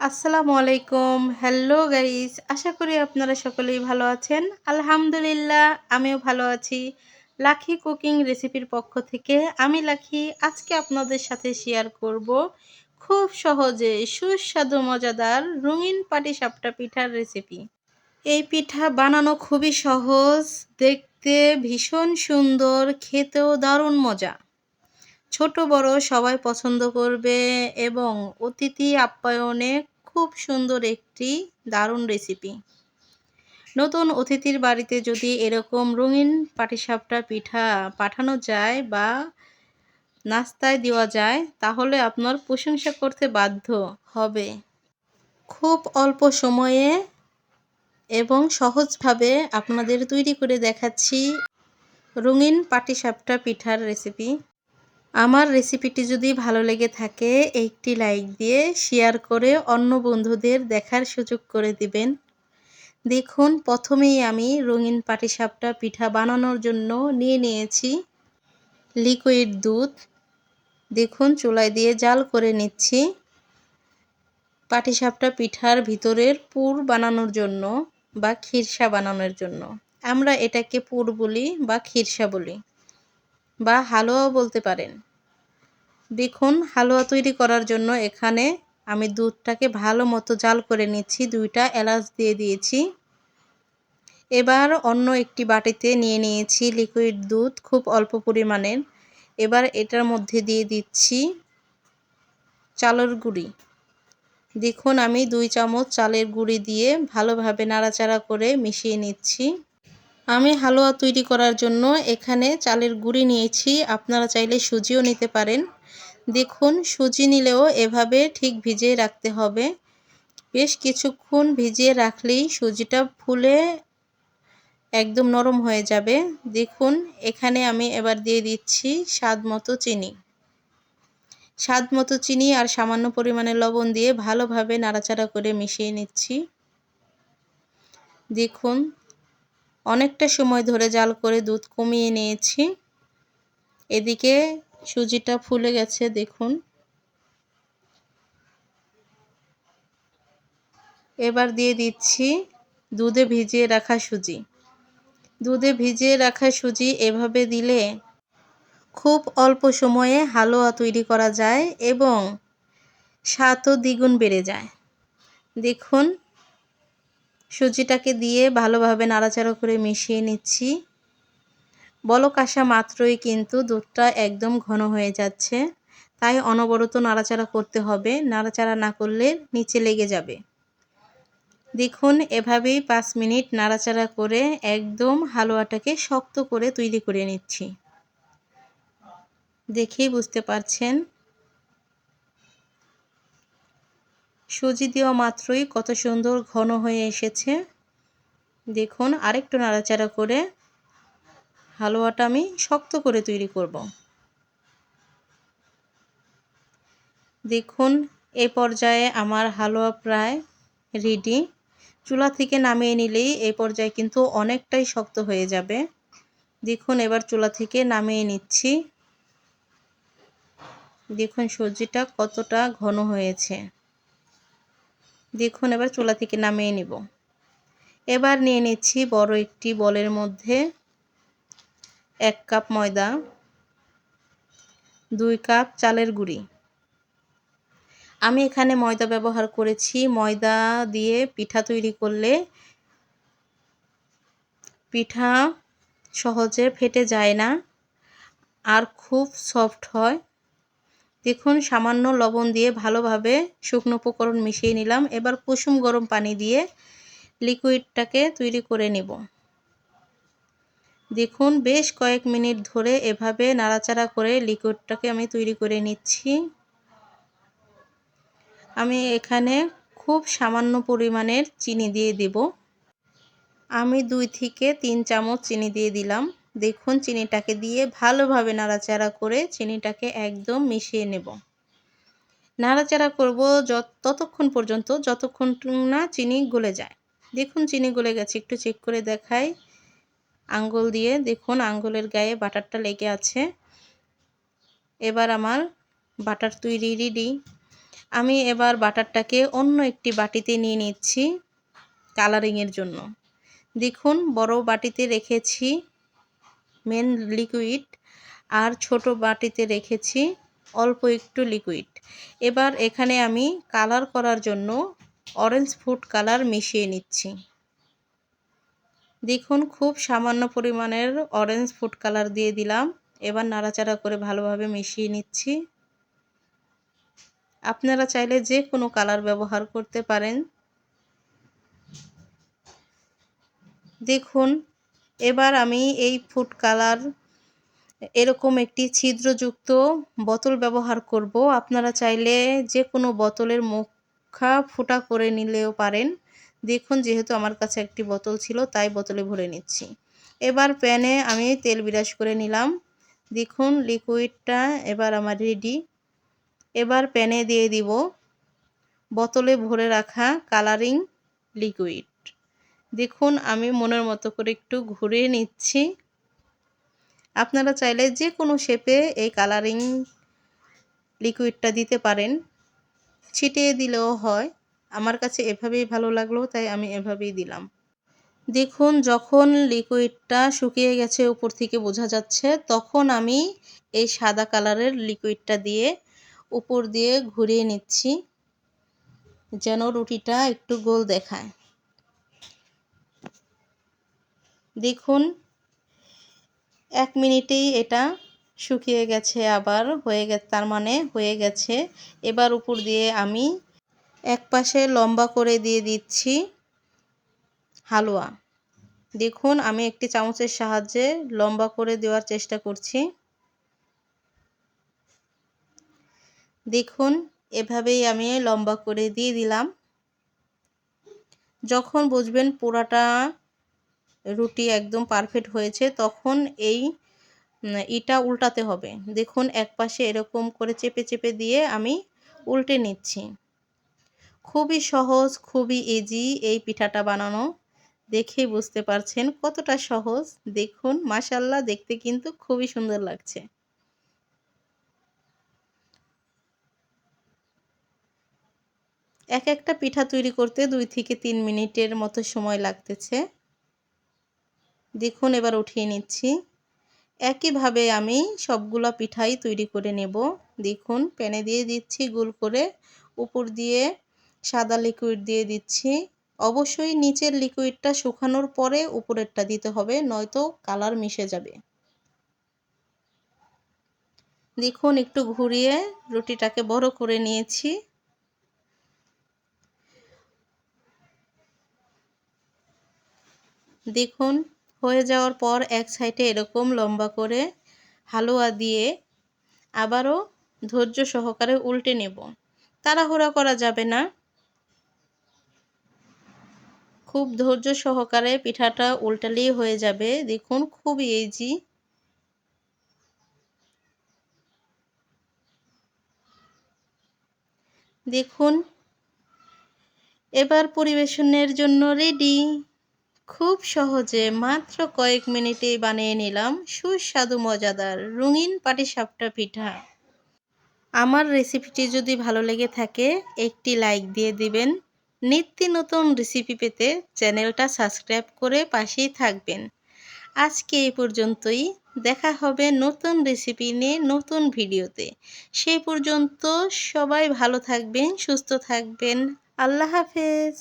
আসসালামু আলাইকুম। Hello guys আশা করি আপনারা সকলেই ভালো আছেন। আলহামদুলিল্লাহ, আমিও ভালো আছি। লাখি কুকিং রেসিপির পক্ষ থেকে আমি লাখি আজকে আপনাদের সাথে শেয়ার করব খুব সহজে সুস্বাদু মজাদার রঙিন পাটি সাপটা পিঠার রেসিপি এই পিঠা বানানো খুবই সহজ, দেখতে ভীষণ সুন্দর, খেতেও দারুণ মজা। ছোট, বড় সবাই পছন্দ করবে এবং অতিথি আপ্যায়নে খুব সুন্দর একটি দারুণ রেসিপি নতুন অতিথির বাড়িতে যদি এরকম রঙিন পাটিসাপটা পিঠা পাঠানো যায় বা নাস্তায় দেওয়া যায়, তাহলে আপনার প্রশংসা করতে বাধ্য হবে। খুব অল্প সময়ে এবং সহজভাবে আপনাদের তৈরি করে দেখাচ্ছি রঙিন পাটিসাপটা পিঠার রেসিপি আমার রেসিপিটি যদি ভালো লেগে থাকে, একটি লাইক দিয়ে শেয়ার করে অন্য বন্ধুদের দেখার সুযোগ করে দিবেন। দেখুন, প্রথমেই আমি রঙিন পাটিসাপটা পিঠা বানানোর জন্য নিয়ে নিয়েছি। লিকুইড দুধ। দেখুন, চুলায় দিয়ে জাল করে নিচ্ছি। পাটিসাপটা পিঠার ভিতরের পুর বানানোর জন্য বা খিরসা বানানোর জন্য। আমরা এটাকে পুর বলি বা খিরসা বলি বা হালুয়াও বলতে পারেন। দেখুন, হালুয়া তৈরি করার জন্য এখানে আমি দুধটাকে ভালো মতো জাল করে নিচ্ছি, দুইটা এলাচ দিয়ে দিয়েছি। এবার অন্য একটি বাটিতে নিয়ে নিয়েছি লিকুইড দুধ, খুব অল্প পরিমাণের। এবার এটার মধ্যে দিয়ে দিচ্ছি চালের গুঁড়ি। দেখুন, আমি দুই চামচ চালের গুঁড়ি দিয়ে ভালোভাবে নাড়াচাড়া করে মিশিয়ে নিচ্ছি। আমি হালুয়া তৈরি করার জন্য এখানে চালের গুঁড়ি নিয়েছি, আপনারা চাইলে সুজিও নিতে পারেন। দেখুন, সুজি নিলেও এভাবে ঠিক ভিজিয়ে রাখতে হবে। বেশ কিছুক্ষণ ভিজিয়ে রাখলেই সুজিটা ফুলে একদম নরম হয়ে যাবে। দেখুন, এখানে আমি এবার দিয়ে দিচ্ছি স্বাদ মতো চিনি। স্বাদ মতো চিনি আর সামান্য পরিমাণে লবণ দিয়ে ভালোভাবে নাড়াচাড়া করে মিশিয়ে নিচ্ছি। দেখুন, অনেকটা সময় ধরে জাল করে দুধ কমিয়ে নিয়েছি। এদিকে সুজিটা ফুলে গেছে, দেখুন। এবার দিয়ে দিচ্ছি দুধে ভিজিয়ে রাখা সুজি। দুধে ভিজিয়ে রাখা সুজি এভাবে দিলে খুব অল্প সময়ে হালুয়া তৈরি করা যায় এবং স্বাদও দ্বিগুণ বেড়ে যায়। দেখুন, সুজিটাকে দিয়ে ভালোভাবে নাড়াচাড়া করে মিশিয়ে নিচ্ছি। বলক আসা মাত্রই কিন্তু দুধটা একদম ঘন হয়ে যাচ্ছে। তাই অনবরত নাড়াচাড়া করতে হবে। নাড়াচাড়া না করলে নিচে লেগে যাবে। দেখুন, এভাবেই পাঁচ মিনিট নাড়াচাড়া করে একদম হালুয়াটাকে শক্ত করে তৈরি করে নিচ্ছি। দেখেই বুঝতে পারছেন? সুজি দেওয়া মাত্রই কত সুন্দর ঘন হয়ে এসেছে। দেখুন, আরেকটু নাড়াচাড়া করে হালুয়াটা আমি শক্ত করে তৈরি করব। দেখুন, এ পর্যায়ে আমার হালুয়া প্রায় রেডি চুলা থেকে নামিয়ে নিলেই এই পর্যায়ে কিন্তু অনেকটাই শক্ত হয়ে যাবে। দেখুন, এবার চুলা থেকে নামিয়ে নিচ্ছি। দেখুন, সবজিটা কতটা ঘন হয়েছে। দেখুন, এবার চুলা থেকে নামিয়ে নিব। এবার নিয়ে নিচ্ছি বড় একটি বলের মধ্যে এক কাপ ময়দা, দুই কাপ চালের গুঁড়ি। আমি এখানে ময়দা ব্যবহার করেছি। ময়দা দিয়ে পিঠা তৈরি করলে পিঠা সহজে ফেটে যায় না আর খুব সফট হয়। দেখুন, সামান্য লবণ দিয়ে ভালোভাবে শুকনো উপকরণ মিশিয়ে নিলাম। এবার কুসুম গরম পানি দিয়ে লিকুইডটাকে তৈরি করে নেব। দেখুন, বেশ কয়েক মিনিট ধরে এভাবে নাড়াচাড়া করে লিকুইডটাকে আমি তৈরি করে নিচ্ছি। আমি এখানে খুব সামান্য পরিমাণের চিনি দিয়ে দেব। আমি দুই থেকে তিন চামচ চিনি দিয়ে দিলাম। দেখুন, চিনিটাকে দিয়ে ভালোভাবে নাড়াচাড়া করে চিনিটাকে একদম মিশিয়ে নেব। নাড়াচাড়া করব ততক্ষণ পর্যন্ত, যতক্ষণ না চিনি গলে যায়। দেখুন, চিনি গলে গেছে। একটু চেক করে দেখাই। আঙ্গুল দিয়ে, দেখুন আঙ্গুলের গায়ে বাটারটা লেগে আছে। এবার আমার বাটার তৈরি রেডি। আমি এবার বাটারটাকে অন্য একটি বাটিতে নিয়ে নিচ্ছি কালারিংয়ের জন্য। দেখুন, বড় বাটিতে রেখেছি মেন লিকুইড আর ছোট বাটিতে রেখেছি অল্প একটু লিকুইড। এবার এখানে আমি কালার করার জন্য অরেঞ্জ ফুড কালার মিশিয়ে নিচ্ছি। দেখুন, খুব সামান্য পরিমাণের অরেঞ্জ ফুড কালার দিয়ে দিলাম। এবার নাড়াচাড়া করে ভালোভাবে মিশিয়ে নিচ্ছি। আপনারা চাইলে যে কোনো কালার ব্যবহার করতে পারেন। দেখুন, এবার আমি এই ফুড কালার এরকম একটি ছিদ্রযুক্ত বোতল ব্যবহার করব। আপনারা চাইলে যে কোনো বোতলের মুখা ফুটা করে নিলেও পারেন। দেখুন, যেহেতু আমার কাছে একটি বোতল ছিল, তাই বোতলে ভরে নিচ্ছি। এবার প্যানে আমি তেল বিরাজ করে নিলাম। দেখুন লিকুইডটা এবার আমার রেডি এবার প্যানে দিয়ে দিব বোতলে ভরে রাখা কালারিং লিকুইড দেখুন, আমি মনের মতো করে একটু ঘুরিয়ে নিচ্ছি। আপনারা চাইলে যে কোনো শেপে এই কালারিং লিকুইডটা দিতে পারেন। ছিটিয়ে দিলেও হয়। আমার কাছে এভাবেই ভালো লাগল, তাই আমি এভাবেই দিলাম। দেখুন, যখন লিকুইডটা শুকিয়ে গেছে উপর থেকে বোঝা যাচ্ছে, তখন আমি এই সাদা কালারের লিকুইডটা দিয়ে উপর দিয়ে ঘুরিয়ে নিচ্ছি, যেন রুটিটা একটু গোল দেখায়। দেখুন, এক মিনিটেই এটা শুকিয়ে গেছে, আবার হয়ে গেছে তার মানে হয়ে গেছে। এবার উপর দিয়ে আমি এক পাশে লম্বা করে দিয়ে দিচ্ছি হালুয়া। দেখুন, আমি একটি চামচের সাহায্যে লম্বা করে দেওয়ার চেষ্টা করছি। দেখুন, এভাবেই আমি লম্বা করে দিয়ে দিলাম। যখন বুঝবেন পোড়াটা রুটি একদম পারফেক্ট হয়েছে, তখন এই ইটা উল্টাতে হবে। দেখুন, এক পাশে এরকম করে চেপে চেপে দিয়ে আমি উল্টে নিচ্ছি। খুবই সহজ, খুবই ইজি এই পিঠাটা বানানো। দেখেই বুঝতে পারছেন কতটা সহজ। দেখুন মাসাল্লাহ দেখতে কিন্তু খুবই সুন্দর লাগছে। এক একটা পিঠা তৈরি করতে দুই থেকে তিন মিনিটের মতো সময় লাগতেছে। দেখুন, এবার উঠিয়ে নিচ্ছি। একইভাবে আমি সবগুলো পিঠাই তৈরি করে নেব। দেখুন, প্যানে দিয়ে দিচ্ছি গোল করে। উপর দিয়ে সাদা লিকুইড দিয়ে দিচ্ছি। অবশ্যই নিচের লিকুইডটা শুকানোর পরে উপরেরটা দিতে হবে, নয়তো কালার মিশে যাবে। দেখুন, একটু ঘুরিয়ে রুটিটাকে বড় করে নিয়েছি। দেখুন, হয়ে যাওয়ার পর এক সাইডে এরকম লম্বা করে হালুয়া দিয়ে আবারও ধৈর্য সহকারে উল্টে নেব। তাড়াহুড়া করা যাবে না। খুব ধৈর্য সহকারে পিঠাটা উল্টালেই হয়ে যাবে। দেখুন, খুব ইজি দেখুন, এবার পরিবেশনের জন্য রেডি খুব সহজে মাত্র কয়েক মিনিটেই বানিয়ে নিলাম সুস্বাদু, মজাদার রঙিন পাটিসাপটা পিঠা। আমার রেসিপিটি যদি ভালো লেগে থাকে, একটি লাইক দিয়ে দিবেন। নিত্য নতুন রেসিপি পেতে চ্যানেলটা সাবস্ক্রাইব করে পাশেই থাকবেন। আজকে এই পর্যন্তই। দেখা হবে নতুন রেসিপি নিয়ে নতুন ভিডিওতে। সেই পর্যন্ত সবাই ভালো থাকবেন, সুস্থ থাকবেন। আল্লাহ হাফেজ।